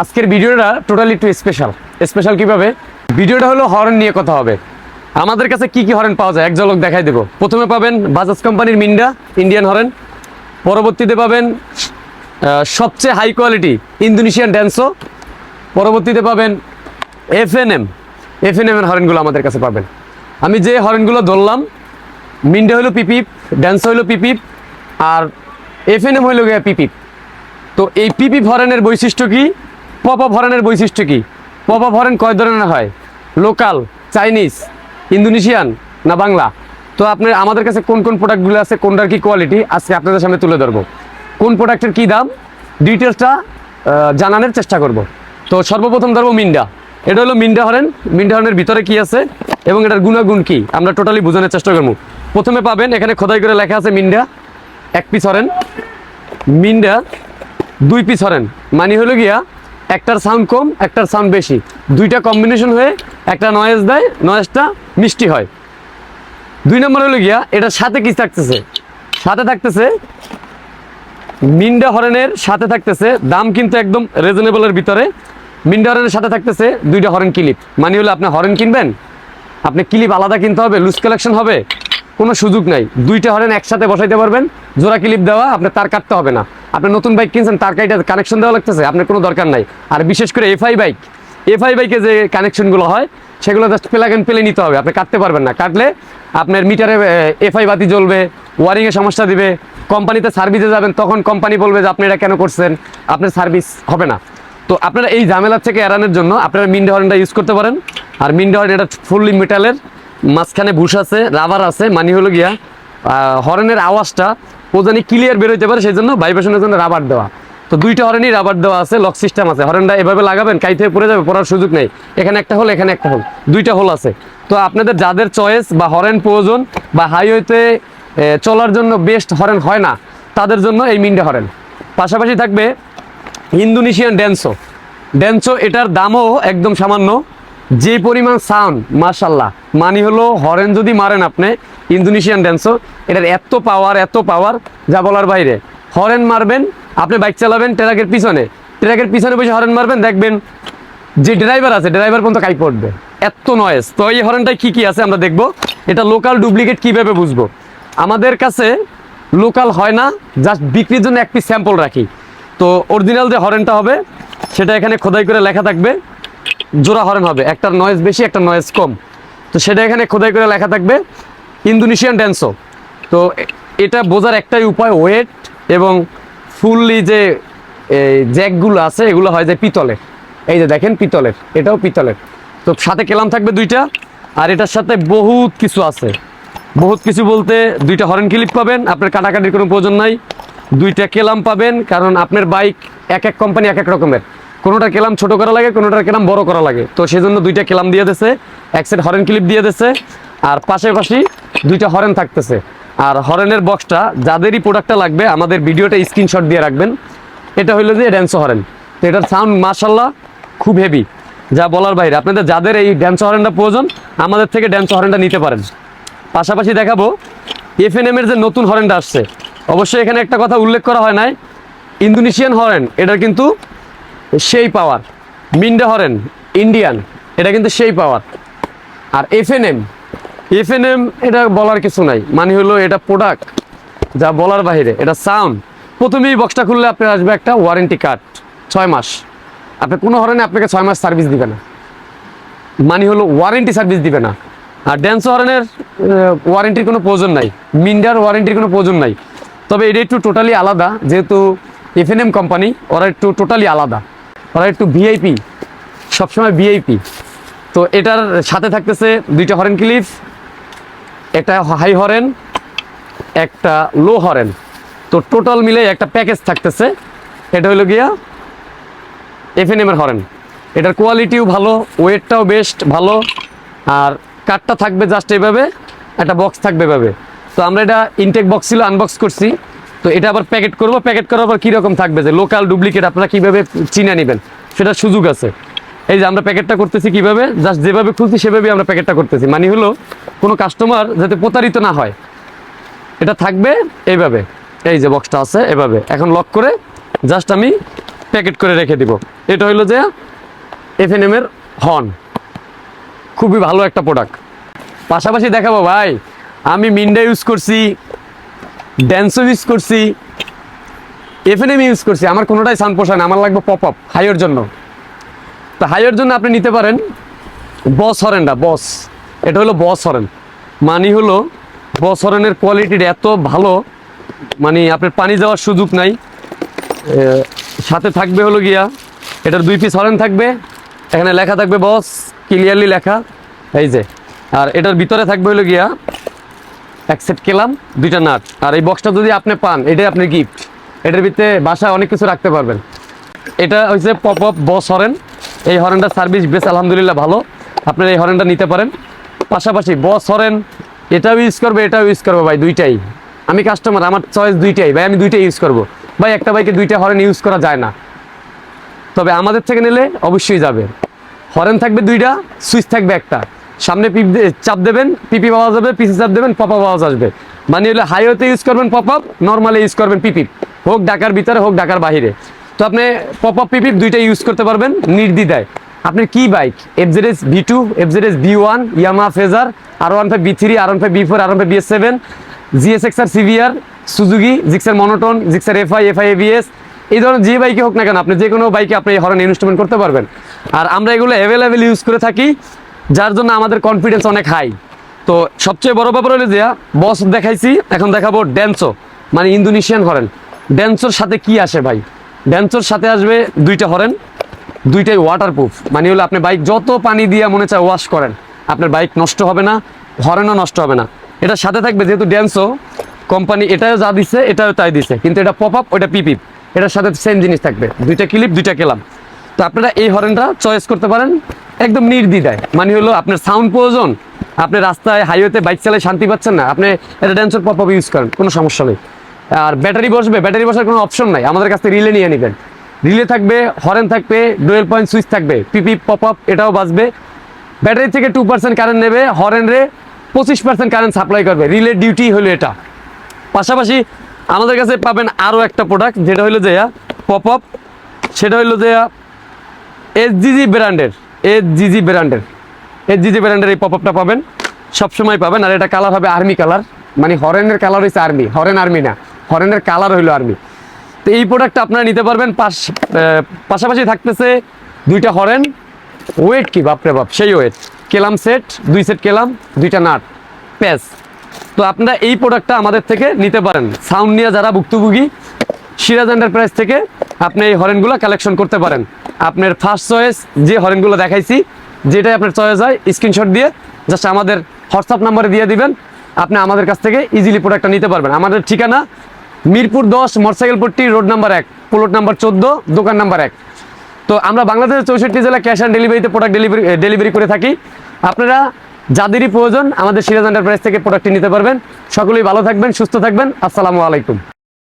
আজকের ভিডিওটা টোটালি একটু স্পেশাল স্পেশাল কীভাবে? ভিডিওটা হলো হরেন নিয়ে কথা হবে। আমাদের কাছে কি কি হরেন পাওয়া যায় এক ঝলক দেখাই দেবো। প্রথমে পাবেন বাজাজ কোম্পানির মিন্ডা ইন্ডিয়ান হরেন পরবর্তীতে পাবেন সবচেয়ে হাই কোয়ালিটি ইন্দোনেশিয়ান ড্যান্সো পরবর্তীতে পাবেন F N M F N M এর হরেনগুলো আমাদের কাছে পাবেন। আমি যে হরেনগুলো ধরলাম মিন্ডা হলো পিপিপ ড্যান্স হলো পিপিপ আর এফ এন এম হইল গিয়ে পিপিপ তো এই পিপি হরেনের বৈশিষ্ট্য কি? পপ আপ হরেনের বৈশিষ্ট্য কি? পপ আপ হরেন কয় ধরনের হয়? লোকাল, চাইনিজ, ইন্দোনেশিয়ান না বাংলা? তো আপনার, আমাদের কাছে কোন কোন প্রোডাক্টগুলো আছে, কোনটার কি কোয়ালিটি আজকে আপনাদের সামনে তুলে ধরবো। কোন প্রোডাক্টের কি দাম? ডিটেলসটা জানানোর চেষ্টা করব। তো সর্বপ্রথম ধরবো মিন্ডা। এটা হলো মিন্ডা হরেন মিন্ডা হরেনের ভিতরে কি আছে এবং এটার গুণাগুণ কি? আমরা টোটালি বোঝানোর চেষ্টা করব। প্রথমে পাবেন, এখানে খোদাই করে লেখা আছে মিন্ডা, এক পিস হরেন মিন্ডা, দুই পিস হরেন মানে হলো গিয়া একটার সাউন্ড কম, একটার সাউন্ড বেশি। দুইটা কম্বিনেশন হয়ে একটা নয়েজ দেয় নয়েজটা মিষ্টি হয়। দুই নম্বর হলো গিয়া এটার সাথে কি থাকতেছে? সাথে থাকতেছে মিন্ডা হরেনের সাথে থাকতেছে, দাম কিন্তু একদম রিজনেবলের ভিতরে। মিন্ডা হরেনের সাথে থাকতেছে দুইটা হরেন ক্লিপ মানে হলো আপনি হরেন কিনবেন, আপনি ক্লিপ আলাদা কিনতে হবে লুজ কালেকশন হবে, কোনো সুযোগ নাই। দুইটা হরেন একসাথে বসাইতে পারবেন জোড়া ক্লিপ দেওয়া আপনি তার কাটতে হবে না। আপনি নতুন বাইক কিনছেন, তার কাইটা কানেকশন দেওয়া লাগতেছে, আপনার কোনো দরকার নাই। আর বিশেষ করে এফআই বাইক এফআই বাইকে যে কানেকশনগুলো হয়, সেগুলো জাস্ট প্লাগ অ্যান্ড প্লে নিতে হবে। আপনি কাটতে পারবেন না। কাটলে আপনার মিটারে এফআই বাতি জ্বলবে ওয়ারিংয়ে সমস্যা দিবে কোম্পানিতে সার্ভিসে যাবেন, তখন কোম্পানি বলবে যে, আপনি এটা কেন করছেন? আপনার সার্ভিস হবে না। তো আপনারা এই ঝামেলা থেকে এড়ানোর জন্য আপনারা মিন্ডা হর্নটা ইউজ করতে পারেন। আর মিন্ডা হর্ন এটা ফুললি মেটালের মাঝখানে বুশ আছে রাবার আছে মানি হলো গিয়া হর্নের আওয়াজটা ও জানি ক্লিয়ার বেরোতে পারে সেই জন্য ভাইব্রেশনের জন্য রাবার দেওয়া। তো দুইটা হরেনই রাবার দেওয়া আছে লক সিস্টেম আছে। হরেনটা এভাবে লাগাবেন কাইতে পড়ে যাবে, পড়ার সুযোগ নেই। এখানে একটা হোল এখানে একটা হোল দুইটা হোল আছে। তো আপনাদের যাদের চয়েস বা হরেন প্রয়োজন বা হাইওয়েতে চলার জন্য বেস্ট হরেন হয় না, তাদের জন্য এই মিন্ডা হরেন পাশাপাশি থাকবে ইন্দোনেশিয়ান ড্যান্সো ড্যান্সো এটার দামও একদম সামান্য যে পরিমাণ সাউন্ড মার্শাল্লাহ মানি হলো, হরেন যদি মারেন আপনি, ইন্দোনেশিয়ান ড্যান্সো এটার এত পাওয়ার এত পাওয়ার যা বলার বাইরে। হরেন মারবেন, আপনি বাইক চালাবেন ট্রাকের পিছনে। ট্রাকের পিছনে বসে হরেন মারবেন, দেখবেন যে ড্রাইভার আছে ড্রাইভার পর্যন্ত কাই পড়বে। এত নয়েস তো এই হরেনটায় কী কী আছে আমরা দেখব। এটা লোকাল ডুপ্লিকেট কীভাবে বুঝব? আমাদের কাছে লোকাল হয় না জাস্ট বিক্রির জন্য এক পিস স্যাম্পল রাখি। তো অরিজিনাল যে হরেনটা হবে, সেটা এখানে খোদাই করে লেখা থাকবে। জোড়া হরেন হবে। একটার নয়েজ বেশি একটা নয়েজ কম। তো সেটা এখানে খোদাই করে লেখা থাকবে ইন্দোনেশিয়ান ড্যান্সো তো এটা বোঝার একটাই উপায় ওয়েট এবং ফুললি যে জ্যাকগুলো আছে, এগুলো হয় যে পিতলের। এই যে দেখেন পিতলের, এটাও পিতলের। তো সাথে কেলাম থাকবে দুইটা, আর এটার সাথে বহুত কিছু আছে। বহুত কিছু বলতে দুইটা হরেন ক্লিপ পাবেন, আপনার কাটাকাটির কোনো প্রয়োজন নাই। দুইটা কেলাম পাবেন, কারণ আপনার বাইক এক এক কোম্পানি এক এক রকমের। কোনোটা কেলাম ছোট করা লাগে, কোনোটার কেলাম বড় করা লাগে। তো সেজন্য দুইটা কেলাম দিয়ে দিছে, এক সেট হরেন ক্লিপ দিয়ে দিছে, আর পাশাপাশি দুইটা হরেন থাকতেছে। আর হরেনের বক্সটা যাদেরই প্রোডাক্টটা লাগবে, আমাদের ভিডিওটা স্ক্রিনশট দিয়ে রাখবেন। এটা হইল যে ড্যান্সো হরেন তো এটার সাউন্ড মার্শাল্লাহ খুব হেভি যা বলার বাইরে, আপনাদের যাদের এই ড্যান্স হরেনটা প্রয়োজন, আমাদের থেকে ড্যান্স হরেনটা নিতে পারেন। পাশাপাশি দেখাবো এফএনএম এর যে নতুন হরেনটা আসছে, অবশ্যই এখানে একটা কথা উল্লেখ করা হয় নাই। ইন্দোনেশিয়ান হরেন এটা কিন্তু সেই পাওয়ার মিন্ডা হরেন ইন্ডিয়ান এটা কিন্তু সেই পাওয়ার আর এফএনএম এফএনএম এটা বলার কিছু নাই। মানে হলো এটা প্রোডাক্ট যা বলার বাইরে এটা সাউন্ড প্রথমেই বক্সটা খুললে আপনার আসবে একটা ওয়ারেন্টি কার্ড ছয় মাস। আপনি কোনো হরেনে আপনাকে ছয় মাস সার্ভিস দিবে না। মানে হলো ওয়ারেন্টি সার্ভিস দিবে না। আর ড্যান্স হরেনের ওয়ারেন্টির কোনো প্রয়োজন নাই। মিন্ডার ওয়ারেন্টির কোনো প্রয়োজন নাই। তবে এটা একটু টোটালি আলাদা, যেহেতু এফএনএম কোম্পানি ওরা একটু টোটালি আলাদা। ওরা একটু ভিআইপি সবসময় ভিআইপি তো এটার সাথে থাকতেছে দুইটা হরেন ক্লিপ একটা হাই হরেন একটা লো হরেন তো টোটাল মিলে একটা প্যাকেজ থাকতেছে, এটা হলো গিয়া এফএনএম এর হরেন এটার কোয়ালিটিও ভালো ওয়েটটাও বেস্ট ভালো। আর কাঠটা থাকবে জাস্ট এভাবে, একটা বক্স থাকবে এভাবে। তো আমরা এটা ইনটেক বক্স ছিল আনবক্স করছি। তো এটা আবার প্যাকেট করব। প্যাকেট করার পর কীরকম থাকবে? যে লোকাল ডুপ্লিকেট আপনারা কীভাবে চিনে নেবেন? সেটার সুযোগ আছে। এই যে আমরা প্যাকেটটা করতেছি কীভাবে? জাস্ট যেভাবে খুলছি, সেভাবেই আমরা প্যাকেটটা করতেছি। মানে হলো, কোনো কাস্টমার যাতে প্রতারিত না হয়, এটা থাকবে এইভাবে। এই যে বক্সটা আছে, এভাবে। এখন লক করে জাস্ট আমি প্যাকেট করে রেখে দিব। এটা হলো যে এফ এন এর হর্ন খুবই ভালো একটা প্রোডাক্ট পাশাপাশি দেখাবো ভাই, আমি মিন্ডা ইউজ করছি। ড্যান্সও ইউজ করছি এফএনএম ইউজ করছি, আমার কোনোটাই সাউন্ড পোষায় না, আমার লাগবে পপ আপ হাইয়ের জন্য। তো হাইয়ের জন্য আপনি নিতে পারেন বস হরেনটা বস এটা হলো বস হরেন। মানে হলো বস হরেনের কোয়ালিটিটা এত ভালো মানে আপনার পানি যাওয়ার সুযোগ নাই। সাথে থাকবে হলো গিয়া, এটার দুই পিস হরেন থাকবে, এখানে লেখা থাকবে বস ক্লিয়ারলি লেখা, এই যে। আর এটার ভিতরে থাকবে হলো গিয়া এক সেট কেলাম দুইটা নাট। আর এই বক্সটা যদি আপনি পান, এটাই আপনার গিফট এটার ভিতরে বাসায় অনেক কিছু রাখতে পারবেন। এটা হচ্ছে পপ আপ বস হরেন এই হরেনটার সার্ভিস বেশ আলহামদুলিল্লাহ ভালো। আপনারা এই হরেনটা নিতে পারেন। পাশাপাশি বস হরেন এটাও ইউজ করবে, এটাও ইউজ করব ভাই, দুইটাই। আমি কাস্টমার আমার চয়েস দুইটাই। ভাই, আমি দুইটাই ইউজ করব। ভাই, একটা বাইকে দুইটা হরেন ইউজ করা যায় না। তবে আমাদের থেকে নিলে অবশ্যই যাবে। হরেন থাকবে দুইটা সুইচ থাকবে একটা। সামনে পিপ চাপ দেবেন, পিপি পাওয়া যাবে পিসি চাপ দেবেন পপ আপ আওয়াজ আসবে। মানে হলে হাইওয়েতে ইউজ করবেন পপ আপ নর্মালি ইউজ করবেন পিপি। হোক ঢাকার ভিতরে, হোক ঢাকার বাইরে তো আপনি পপ আপ পিপি দুইটা ইউজ করতে পারবেন নির্দ্বিধায়। আপনার কি bike FZS V two FZS V one Yamaha Fazer R one five B three R one five B four R one five B S seven GSX R CBR Suzuki Gixxer monotone Gixxer FI FI ABS এই ধরনের যে বাইকে হোক না কেন, আপনি যে কোনো বাইকে আপনি এই হরেন ইনস্ট্রুমেন্ট করতে পারবেন। আর আমরা এগুলো অ্যাভেলেবেল ইউজ করে থাকি। যার জন্য আমাদের কনফিডেন্স অনেক হাই তো সবচেয়ে বড় ব্যাপার হলো যে বস দেখাইছি, এখন দেখাবো ড্যান্সো মানে ইন্দোনেশিয়ান হরেন। ড্যান্সোর সাথে কি আসে ভাই? ড্যান্সোর সাথে আসবে দুইটা হরেন, দুইটাই ওয়াটারপ্রুফ মানে হলো আপনি বাইক যত পানি দিয়ে মনে চায় ওয়াশ করেন, আপনার বাইক নষ্ট হবে না, হরেনও নষ্ট হবে না। এটার সাথে থাকবে যেহেতু ড্যান্সও কোম্পানি এটাও যা দিছে, এটাও তাই দিছে। কিন্তু এটা পপ আপ ওটা পিপিপ এটার সাথে সেম জিনিস থাকবে। দুইটা ক্লিপ দুইটা কেলাম। তো আপনারা এই হরেনটা চয়েস করতে পারেন। একদম নির্দ্বিধায়। মানে হলো আপনার সাউন্ড প্রয়োজন, আপনি রাস্তায় হাইওয়েতে বাইক চালায় শান্তি পাচ্ছেন না, আপনি এটা ড্যান্সের পপ আপ ইউজ করেন, কোনো সমস্যা নেই। আর ব্যাটারি বসবে ব্যাটারি বসার কোনো অপশন নাই, আমাদের কাছ রিলে নিয়ে নেবেন। রিলে থাকবে হরেন থাকবে ডুয়েল পয়েন্ট সুইচ থাকবে পিপি পপ আপ এটাও বাজবে। ব্যাটারি থেকে টু পার্সেন্ট কারেন্ট নেবে হরেন রে পঁচিশ পার্সেন্ট কারেন্ট সাপ্লাই করবে, রিলে ডিউটি হলো এটা। পাশাপাশি আমাদের কাছে পাবেন আরও একটা প্রোডাক্ট যেটা হলো যে পপ আপ সেটা হলো যে এসজিজি ব্র্যান্ডের এসজিজি ব্র্যান্ডের। এসজিজি ব্র্যান্ডের এই পপ আপটা পাবেন। সবসময় পাবেন। আর এটা কালার হবে আর্মি কালার মানে হরেনের কালার হচ্ছে আর্মি হরেন আর্মি না। হরেনের কালার হইল আর্মি তো এই প্রোডাক্টটা আপনারা নিতে পারবেন। পাশ পাশাপাশি থাকতেছে দুইটা হরেন। ওয়েট কি বাপরে বাপ? সেই ওয়েট কেলাম সেট দুই সেট কেলাম, দুইটা নাট। প্যাস তো আপনারা এই প্রোডাক্টটা আমাদের থেকে নিতে পারেন। সাউন্ড নিয়ে যারা ভুক্তভোগী, সিরাজ এন্টারপ্রাইজ থেকে আপনি এই হরেনগুলো কালেকশন করতে পারেন। আপনার ফার্স্ট চয়েস যে হরেনগুলো দেখাইছি, যেটাই আপনার চয়েস হয় স্ক্রিনশট দিয়ে জাস্ট আমাদের হোয়াটসঅ্যাপ নাম্বারে দিয়ে দিবেন। আপনি আমাদের কাছ থেকে ইজিলি প্রোডাক্টটা নিতে পারবেন। আমাদের ঠিকানা মিরপুর দশ মোটরসাইকেল পট্টি, রোড নাম্বার এক প্লট নাম্বার চোদ্দ, দোকান নাম্বার এক। তো আমরা বাংলাদেশের চৌষট্টি জেলা ক্যাশ অন ডেলিভারিতে প্রোডাক্ট ডেলিভারি ডেলিভারি করে থাকি। আপনারা যাদেরই প্রয়োজন আমাদের সিরাজ এন্টারপ্রাইজ থেকে প্রোডাক্টটি নিতে পারবেন। সকলেই ভালো থাকবেন, সুস্থ থাকবেন। আসসালামু আলাইকুম।